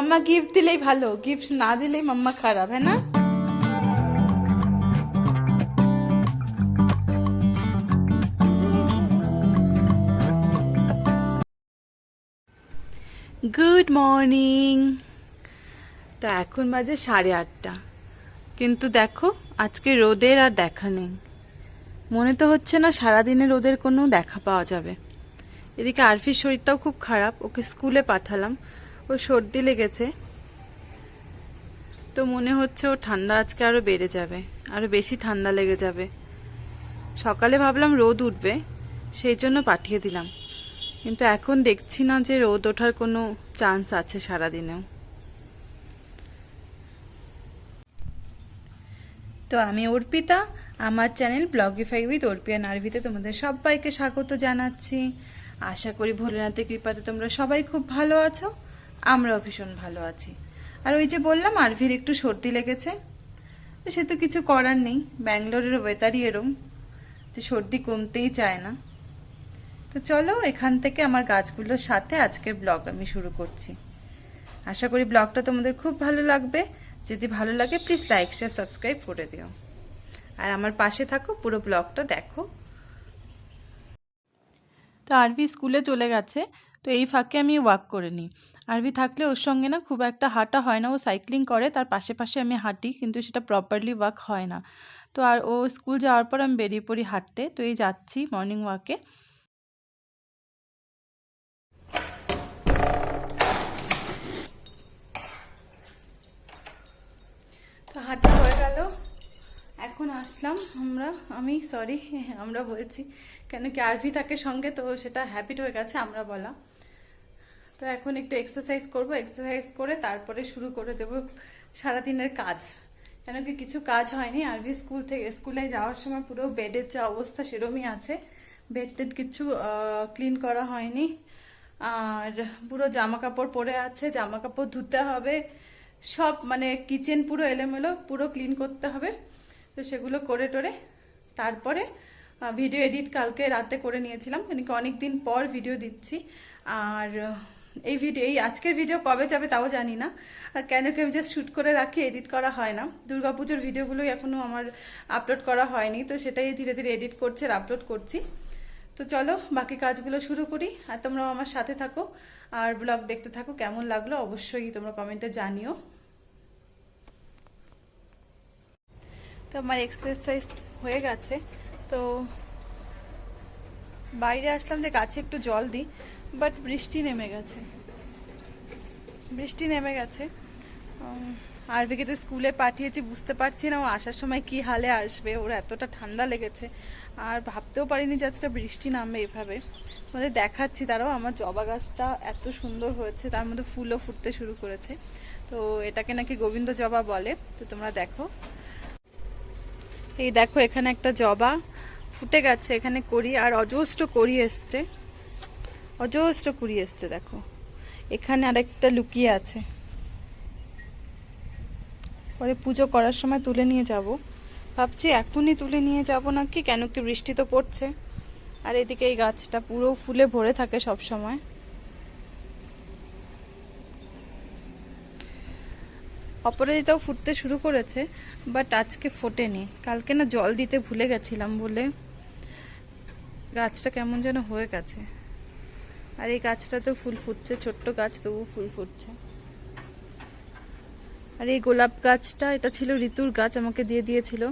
মাম্মা gift দিলেই ভালো gift না দিলেই মাম্মা খারাপ হ্যাঁ না? গুড মর্নিং তো এখন বাজে সাড়ে আটটা। কিন্তু দেখো, আজকে রোদের আর দেখা নেই। মনে তো হচ্ছে না সারাদিনে রোদের কোনো দেখা পাওয়া যাবে। এদিকে আরফির শরীরটাও খুব খারাপ, ওকে স্কুলে পাঠালাম। ও সর্দি লেগেছে। তো মনে হচ্ছে ও ঠান্ডা আজকে আরও বেড়ে যাবে আরও বেশি ঠান্ডা লেগে যাবে। সকালে ভাবলাম রোদ উঠবে, সেই জন্য পাঠিয়ে দিলাম। কিন্তু এখন দেখছি না যে রোদ ওঠার কোনো চান্স আছে সারাদিনেও। তো আমি অর্পিতা, আমার চ্যানেল ব্লগিফাই উইথ অর্পিয়া নার্ভিতে তোমাদের সবাইকে স্বাগত জানাচ্ছি। আশা করি ভোলেনাথের কৃপাতে তোমরা সবাই খুব ভালো আছো। আমরাও ভীষণ ভালো আছি। আর ওই যে বললাম, আরভির একটু সর্দি লেগেছে। সে তো কিছু করার নেই। ব্যাঙ্গালোরের ওয়েদারই এরম তো সর্দি কমতেই চায় না। তো চলো এখান থেকে আমার গাছগুলোর সাথে আজকের ব্লগ আমি শুরু করছি। আশা করি ব্লগটা তোমাদের খুব ভালো লাগবে। যদি ভালো লাগে প্লিজ লাইক শেয়ার সাবস্ক্রাইব করে দিও। আর আমার পাশে থাকো, পুরো ব্লগটা দেখো। তো আরবি স্কুলে চলে গেছে, তো এই ফাঁকে আমি ওয়াক করে নিই। আরবি থাকলে ওর সঙ্গে না খুব একটা হাঁটা হয় না। ও সাইক্লিং করে, তার পাশে পাশে আমি হাঁটি, কিন্তু সেটা প্রপারলি ওয়াক হয় না। তো আর ও স্কুল যাওয়ার পর আমি বেরিয়ে পড়ি হাঁটতে। তো এই যাচ্ছি মর্নিং ওয়াকে তো হাঁটা হয়ে গেল। এখন আসলাম আমরা, আমি সরি আমরা বলছি, কেন কি আরভি থাকে সঙ্গে, তো সেটা হ্যাবিট হয়ে গেছে, আমরা বলা। তো এখন একটু এক্সারসাইজ করব এক্সারসাইজ করে তারপরে শুরু করে দেব সারাদিনের কাজ। কেন কি কিছু কাজ হয়নি আরভি স্কুল থেকে, স্কুলে যাওয়ার সময় পুরো বেডের যা অবস্থা সেরমই আছে। বেড টেড কিছু ক্লিন করা হয়নি। আর পুরো জামা কাপড় পরে আছে জামা কাপড় ধুতে হবে। সব মানে কিচেন পুরো এলোমেলো, পুরো ক্লিন করতে হবে। তো সেগুলো করে টোরে তারপরে ভিডিও এডিট কালকে রাতে করে নিয়েছিলাম। মানে কি অনেকদিন পর ভিডিও দিচ্ছি। আর এই ভিডিও এই আজকের ভিডিও কবে যাবে তাও জানি না। কেন কি আমি জাস্ট শ্যুট করে রাখি এডিট করা হয় না। দুর্গাপুজোর ভিডিওগুলোই এখনও আমার আপলোড করা হয়নি, তো সেটাই ধীরে ধীরে এডিট করছে আর আপলোড করছি। তো চলো, বাকি কাজগুলো শুরু করি। আর তোমরাও আমার সাথে থাকো। আর ব্লগ দেখতে থাকো, কেমন লাগল অবশ্যই তোমরা কমেন্টে জানিও। তো আমার এক্সারসাইজ হয়ে গেছে, তো বাইরে আসলাম যে গাছে একটু জল দিই। বাট বৃষ্টি নেমে গেছে। বৃষ্টি নেমে গেছে। আরবিকে তো স্কুলে পাঠিয়েছি, বুঝতে পারছি না ও আসার সময় কি হালে আসবে। ওর এতটা ঠান্ডা লেগেছে। আর ভাবতেও পারিনি যে আজকে বৃষ্টি নামবে এভাবে। তোমাদের দেখাচ্ছি তারাও আমার জবা গাছটা এত সুন্দর হয়েছে, তার মধ্যে ফুলও ফুটতে শুরু করেছে। তো এটাকে নাকি গোবিন্দ জবা বলে, তো তোমরা দেখো। এই দেখো, এখানে একটা জবা ফুটে গেছে, এখানে করি, আর অজস্র করি এসছে। অজস্র কুড়ি এসছে, দেখো। এখানে আরেকটা লুকিয়ে আছে। পরে পুজো করার সময় তুলে নিয়ে যাব। ভাবছি এখনই তুলে নিয়ে যাব নাকি, কেন কি বৃষ্টি তো পড়ছে। আর এদিকে এই গাছটা পুরো ফুলে ভরে থাকে সব সময় অপরাজিতাও ফুটতে শুরু করেছে, বাট আজকে ফোটেনি। কালকে না জল দিতে ভুলে গেছিলাম বলে গাছটা কেমন যেন হয়ে গেছে। আর এই গাছটা তো ফুল ফুটছে, ছোট্ট গাছ তবু ফুল ফুটছে। আর এই গোলাপ গাছটা, এটা ছিল ঋতুর গাছ, আমাকে দিয়ে দিয়েছিল।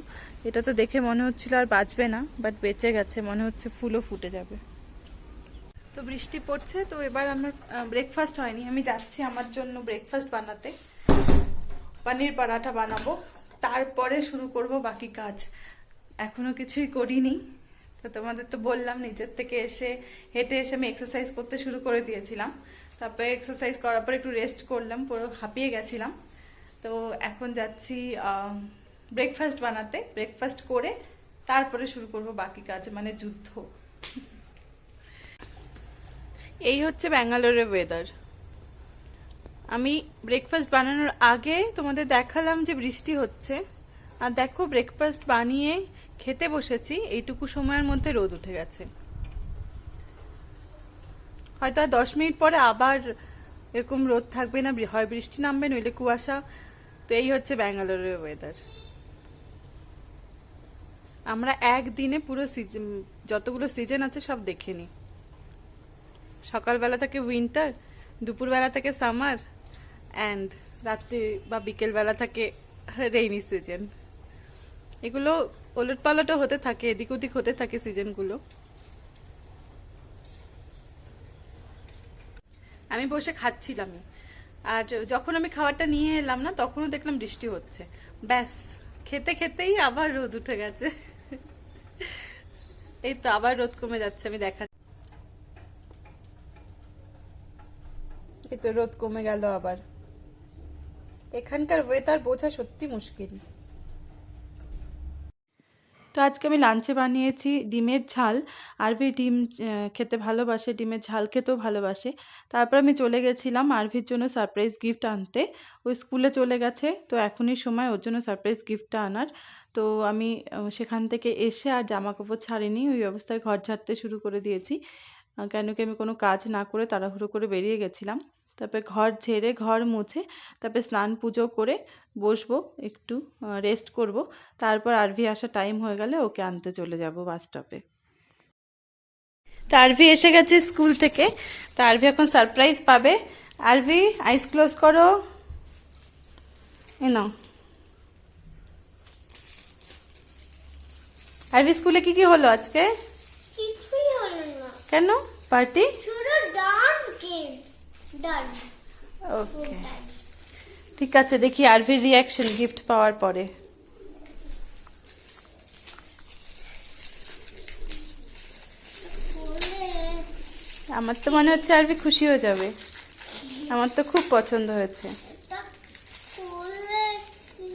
এটা তো দেখে মনে হচ্ছিল আর বাঁচবে না বাট বেঁচে গেছে, মনে হচ্ছে ফুলও ফুটে যাবে। তো বৃষ্টি পড়ছে, তো এবার আমার ব্রেকফাস্ট হয়নি। আমি যাচ্ছি আমার জন্য ব্রেকফাস্ট বানাতে। পানির পরাঠা বানাবো। তারপরে শুরু করব বাকি কাজ। এখনও কিছুই করিনি। তো তোমাদের তো বললাম নিজের থেকে এসে হেঁটে এসে আমি এক্সারসাইজ করতে শুরু করে দিয়েছিলাম। তারপরে এক্সারসাইজ করার পর একটু রেস্ট করলাম, পুরো হাঁপিয়ে গেছিলাম। তো এখন যাচ্ছি ব্রেকফাস্ট বানাতে। ব্রেকফাস্ট করে তারপরে শুরু করব বাকি কাজ মানে যুদ্ধ। এই হচ্ছে ব্যাঙ্গালোরের ওয়েদার আমি ব্রেকফাস্ট বানানোর আগে তোমাদের দেখালাম যে বৃষ্টি হচ্ছে। আর দেখো ব্রেকফাস্ট বানিয়ে খেতে বসেছি, এইটুকু সময়ের মধ্যে রোদ উঠে গেছে। হয়তো আর দশ মিনিট পরে আবার এরকম রোদ থাকবে না হয় বৃষ্টি নামবে, নইলে কুয়াশা। তো এই হচ্ছে ব্যাঙ্গালোরের ওয়েদার আমরা একদিনে পুরো সিজন যতগুলো সিজন আছে সব দেখে নিই। সকালবেলা থেকে উইন্টার দুপুরবেলা থেকে সামার অ্যান্ড রাত্রি বা বিকেলবেলা থেকে রেইনি সিজন এগুলো ওলট পালটও হতে থাকে, এদিক ওদিক হতে থাকে সিজনগুলো। আমি বসে খাচ্ছিলামই। আর যখন আমি খাবারটা নিয়ে এলাম না, তখনও দেখলাম বৃষ্টি হচ্ছে। ব্যাস, খেতে খেতেই আবার রোদ উঠে গেছে। এই তো আবার রোদ কমে যাচ্ছে, আমি দেখা এই তো রোদ কমে গেল আবার। এখানকার ওয়েদার বোঝা সত্যি মুশকিল। তো আজকে আমি লাঞ্চে বানিয়েছি ডিমের ঝাল। আরভি ডিম খেতে ভালোবাসে, ডিমের ঝাল খেতেও ভালোবাসে। তারপর আমি চলে গেছিলাম আরভির জন্য সারপ্রাইজ গিফট আনতে। ওই স্কুলে চলে গেছে, তো এখনই সময় ওর জন্য সারপ্রাইজ গিফটটা আনার। তো আমি সেখান থেকে এসে আর জামা কাপড় ছাড়িনি, ওই অবস্থায় ঘর ঝাড়তে শুরু করে দিয়েছি। কেন কি আমি কোনো কাজ না করে তাড়াহুড়ো করে বেরিয়ে গেছিলাম। তারপরে ঘর ঝেড়ে ঘর মুছে তারপরে স্নান পুজো করে বসবো একটু রেস্ট করব। তারপর আরভি আসার টাইম হয়ে গেলে ওকে আনতে চলে যাব বাস স্টপে তো আরভি এসে গেছে স্কুল থেকে। তো আরভি এখন সারপ্রাইজ পাবে। আরভি আইস ক্লোজ করো। এ নাও। আরভি স্কুলে কি কি হলো আজকে? কেন? পার্টি ওকে ঠিক আছে দেখি আরভির রিয়াকশন গিফট পাওয়ার পরে। আমার তো মনে হচ্ছে আরবি খুশি হয়ে যাবে। আমার তো খুব পছন্দ হয়েছে এটা কি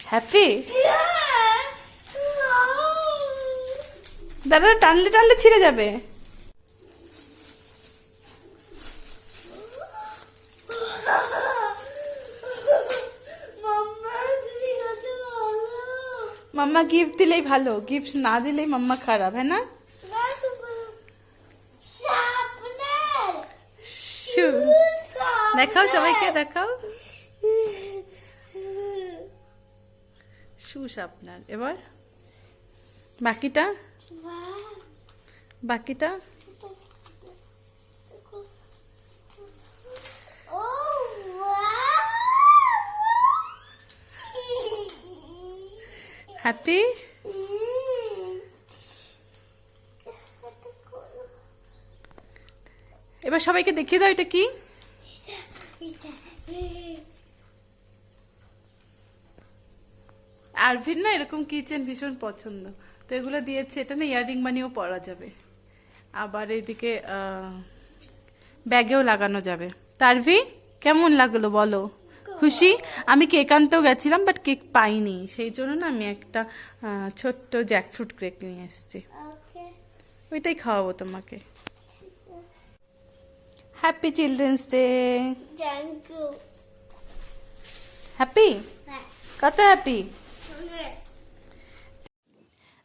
হ্যাপি? দাদা টানলে টানলে ছিঁড়ে যাবে মাম্মা তুমি কত ভালো মাম্মা গিফট দিলেই ভালো গিফট না দিলেই মাম্মা খারাপ হ্যাঁ না? শু দেখাও সবাইকে দেখাও। শুস আপনার এবার? বাকিটা? বাকিটা? হ্যাপি এবার সবাইকে দেখিয়ে দাও, এটা কি? আরভিন না এরকম কিচেন ভীষণ পছন্দ। তো এগুলো দিয়েছে, এটা না ইয়াররিং বানিয়েও পরা যাবে। আবার এইদিকে ব্যাগেও লাগানো যাবে। তারভি, কেমন লাগল বলো? খুশি? আমি কেক আনতেও গেছিলাম বাট কেক পাইনি। সেই জন্য না আমি একটা ছোট্ট জ্যাকফ্রুট কেক নিয়ে এসেছি। ওইটাই খাওয়াবো তোমাকে। হ্যাপি চিলড্রেন্স ডে হ্যাপি কত হ্যাপি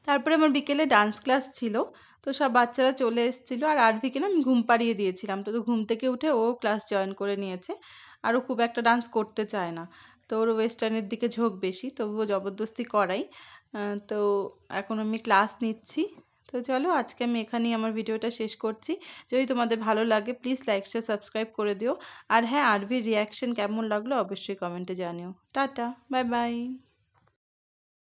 তারপরে আমার বিকেলে ডান্স ক্লাস ছিল তো সব বাচ্চারা চলে এসেছিল আর আরভিকে না আমি ঘুম পাড়িয়ে দিয়েছিলাম। তো তো ঘুম থেকে উঠে ও ক্লাস জয়েন করে নিয়েছে। আর ও খুব একটা ডান্স করতে চায় না। তো ওর ওয়েস্টার্নের দিকে ঝোঁক বেশি, তবুও জবরদস্তি করাই। তো এখন আমি ক্লাস নিচ্ছি। তো চলো আজকে আমি এখানেই আমার ভিডিওটা শেষ করছি। যদি তোমাদের ভালো লাগে প্লিজ লাইক শেয়ার সাবস্ক্রাইব করে দিও। আর হ্যাঁ আরভির রিয়াকশন কেমন লাগল অবশ্যই কমেন্টে জানিও। Tata bye bye